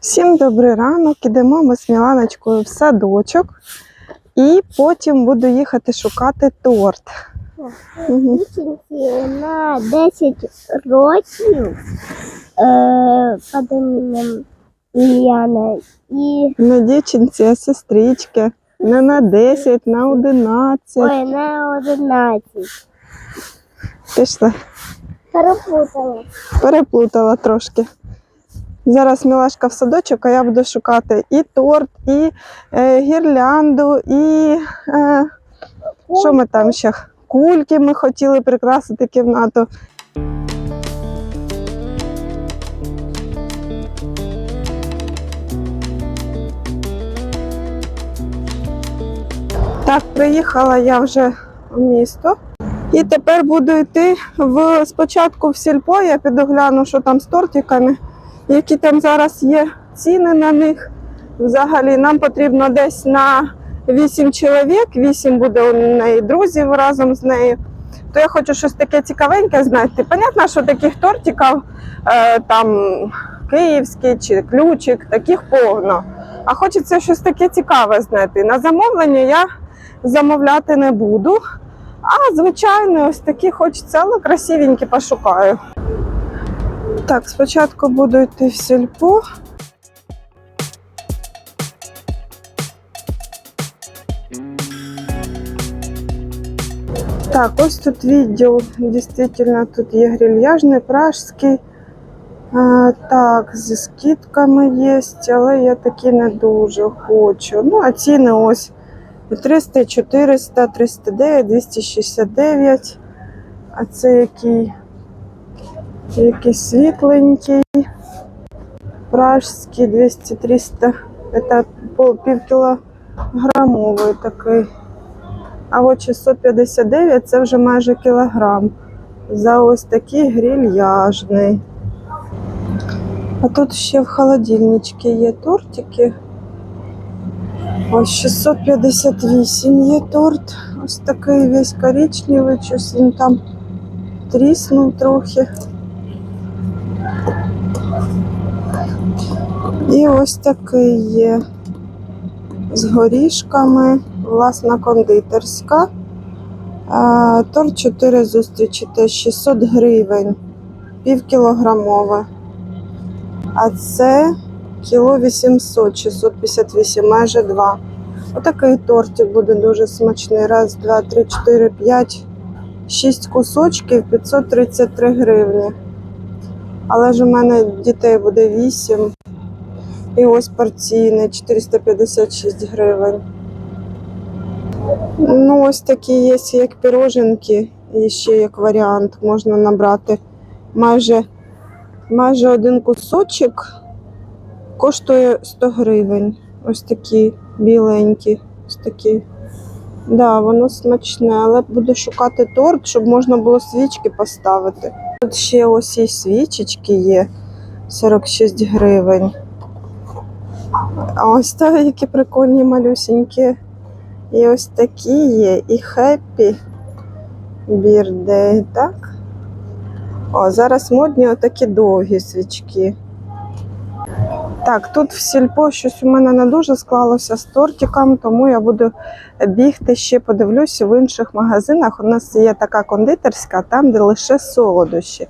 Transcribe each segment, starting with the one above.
Всім добрий ранок. Ідемо ми з Міланочкою в садочок. І потім буду їхати шукати торт. Дівчинці на 10 років е, під іменем Ліана і Не дівчинці, а сестрички. Не на 10, на 11. ой, на 11. Пішли. Перепутала. Переплутала трошки. Зараз Мілашка в садочок, а я буду шукати і торт, і е, гірлянду, і е, що ми там ще? Кульки ми хотіли прикрасити кімнату. Так, приїхала я вже в місто. І тепер буду йти в спочатку в сільпо. Я піду гляну, що там з тортиками, які там зараз є ціни на них. Взагалі нам потрібно десь на 8 чоловік, 8 буде у неї друзів разом з нею. То я хочу щось таке цікавеньке знайти. Понятно, що таких тортиків е, там київський чи ключик, таких повно. А хочеться щось таке цікаве знайти. На замовлення я замовляти не буду. А, звичайно, ось такі хочеться, але красивенькі пошукаю. Так, спочатку буду йти в сільпо. Так, ось тут відділ. Дійсно, тут є грильяжний, пражський. А, так, зі скидками є, але я такі не дуже хочу. Ну, а ціни ось. 300, 400, 309, 269. А це який? Якийсь світленький. Пражський 200, 300. Це пол, пів кілограмовий такий. А от 659 це вже майже кілограм. За ось такий грильяжний. А тут ще в холодильничці є тортики. Ось 658 є торт. Ось такий весь коричневий, щось він там тріснув трохи. І ось такий є з горішками, власна кондитерська. А, торт 4 зустрічі теж 600 гривень, пів кілограмове. А це Кіло 800, 658, майже 2. Отакий тортик буде дуже смачний. Раз, два, три, чотири, п'ять, шість кусочків, 533 гривні. Але ж у мене дітей буде 8. І ось порційний 456 гривень. Ну, ось такі є, як піроженки, і ще як варіант можна набрати майже, майже один кусочок коштує 100 гривень. Ось такі біленькі. Ось такі. Да, воно смачне, але буду шукати торт, щоб можна було свічки поставити. Тут ще ось і свічечки є 46 гривень. А ось так, які прикольні малюсенькі. І ось такі є. І Happy Birthday, так? О, зараз модні отакі довгі свічки. Так, тут в сільпо щось у мене не дуже склалося з тортиком, тому я буду бігти ще подивлюся в інших магазинах. У нас є така кондитерська, там, де лише солодощі.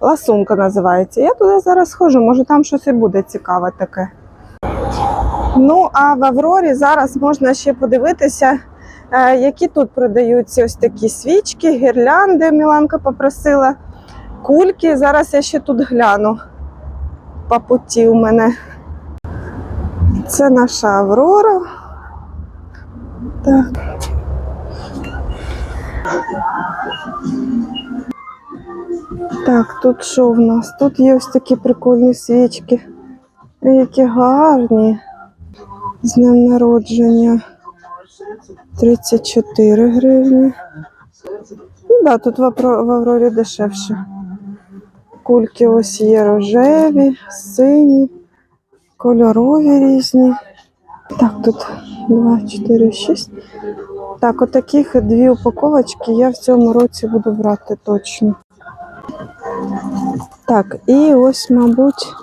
Ласунка називається. Я туди зараз схожу, може там щось і буде цікаве таке. Ну, а в Аврорі зараз можна ще подивитися, е, які тут продаються ось такі свічки, гірлянди. Міланка попросила, кульки. Зараз я ще тут гляну по путі у мене. Це наша Аврора. Так. Так, тут що в нас? Тут є ось такі прикольні свічки. Які гарні. З днем народження. 34 гривні. Ну да, тут в Аврорі дешевше. Кульки ось є рожеві, сині, кольорові різні. Так, тут 2, 4, 6. Так, отаких дві упаковочки я в цьому році буду брати точно. Так, і ось, мабуть,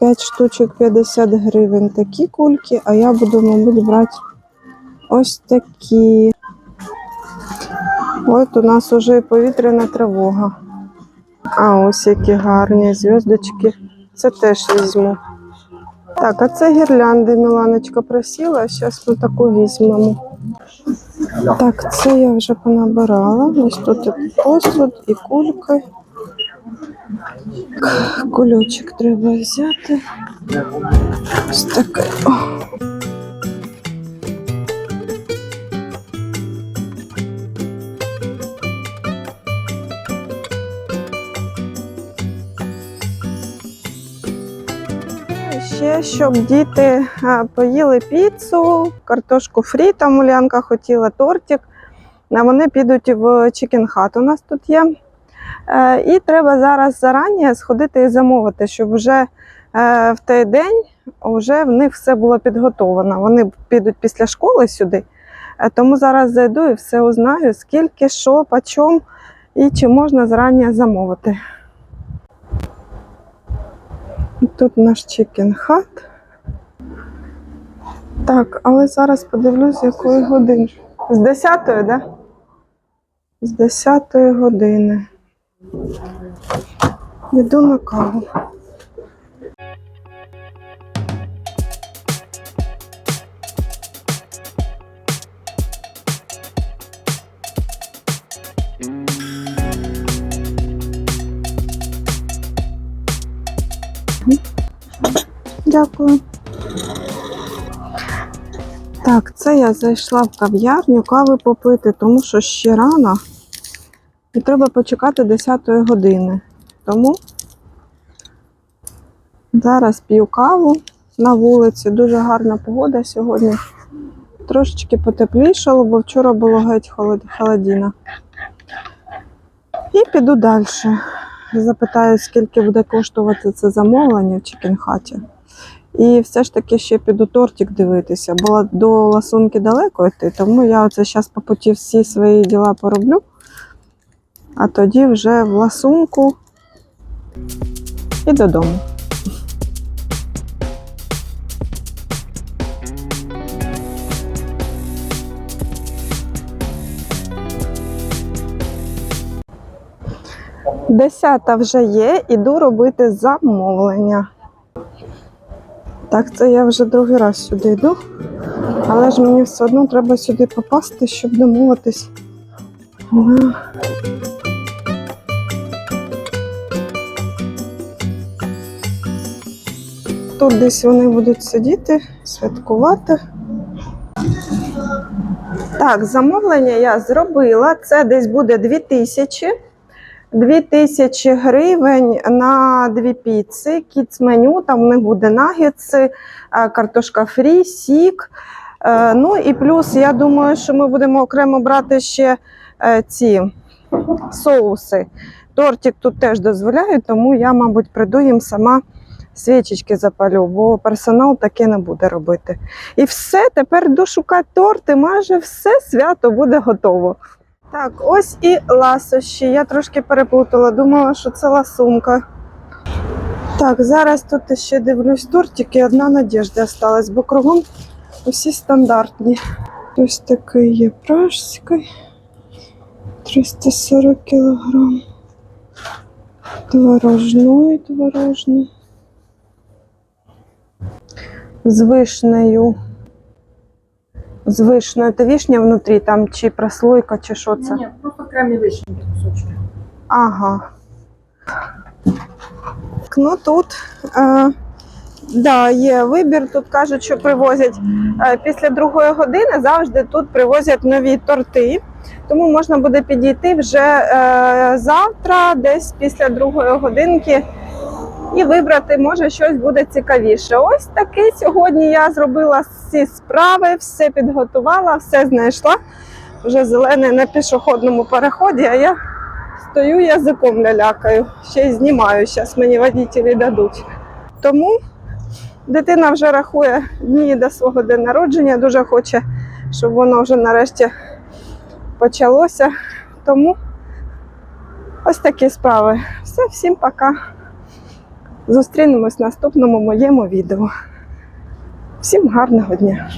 5 штучок 50 гривень такі кульки, а я буду, мабуть, брати ось такі. От у нас уже і повітряна тривога. А ось які гарні зв'язочки. Це теж візьму. Так, а це гірлянди Міланочка просила, зараз ми таку візьмемо. Так, це я вже понабирала. Ось тут посуд, і кульки. Кульочок треба взяти. Ось таке. Ще щоб діти поїли піцу, картошку фрі, там Улянка хотіла тортик. Вони підуть в Hut у нас тут є. Е, І треба зараз зарані сходити і замовити, щоб вже е, в той день вже в них все було підготовлено. Вони підуть після школи сюди. Е, Тому зараз зайду і все узнаю, скільки, що, по чому і чи можна зарані замовити. Тут наш Chicken Hut. Так, але зараз подивлюсь, з якої години. З 10-ї, так? Да? З 10-ї години. Йду на каву. Дякую. Так, це я зайшла в кав'ярню кави попити, тому що ще рано. І треба почекати 10 години. Тому зараз п'ю каву на вулиці. Дуже гарна погода сьогодні. Трошечки потеплішало, бо вчора було геть холод- холодіна. І піду далі. Запитаю, скільки буде коштувати це замовлення в чікінхаті. І все ж таки ще піду тортик дивитися, бо до ласунки далеко йти, тому я оце зараз по путі всі свої діла пороблю, а тоді вже в ласунку і додому. Десята вже є, іду робити замовлення. Так, це я вже другий раз сюди йду. Але ж мені все одно треба сюди попасти, щоб домовитись. Тут десь вони будуть сидіти, святкувати. Так, замовлення я зробила. Це десь буде 2000. 2000 гривень на дві піци, кіц меню, там в них буде нагетси, е, картошка фрі, сік. Е, Ну і плюс, я думаю, що ми будемо окремо брати ще е, ці соуси. Тортик тут теж дозволяють, тому я, мабуть, прийду їм сама свічечки запалю, бо персонал таке не буде робити. І все, тепер йду шукати торти, майже все свято буде готово. Так, ось і ласощі. Я трошки переплутала, думала, що це ласунка. Так, зараз тут ще дивлюсь тортики, одна надіжда осталась, бо кругом усі стандартні. Ось такий є пражський. 340 кг. Творожний, творожний. З вишнею. З вишнею. Це вишня внутрі, там чи прослойка, чи що це? Ні, просто кремні вишеньки кусочки. Ага. Ну тут е, да, є вибір. Тут кажуть, що привозять е, після другої години завжди тут привозять нові торти. Тому можна буде підійти вже е, завтра, десь після другої годинки, і вибрати, може, щось буде цікавіше. Ось такий сьогодні я зробила всі справи, все підготувала, все знайшла. Вже зелене на пішохідному переході, а я стою язиком лялякаю, ще й знімаю. Зараз мені водителі дадуть. Тому дитина вже рахує дні до свого дня народження, дуже хоче, щоб воно вже нарешті почалося. Тому ось такі справи. Все, всім пока. Зустрінемось в наступному моєму відео. Всім гарного дня!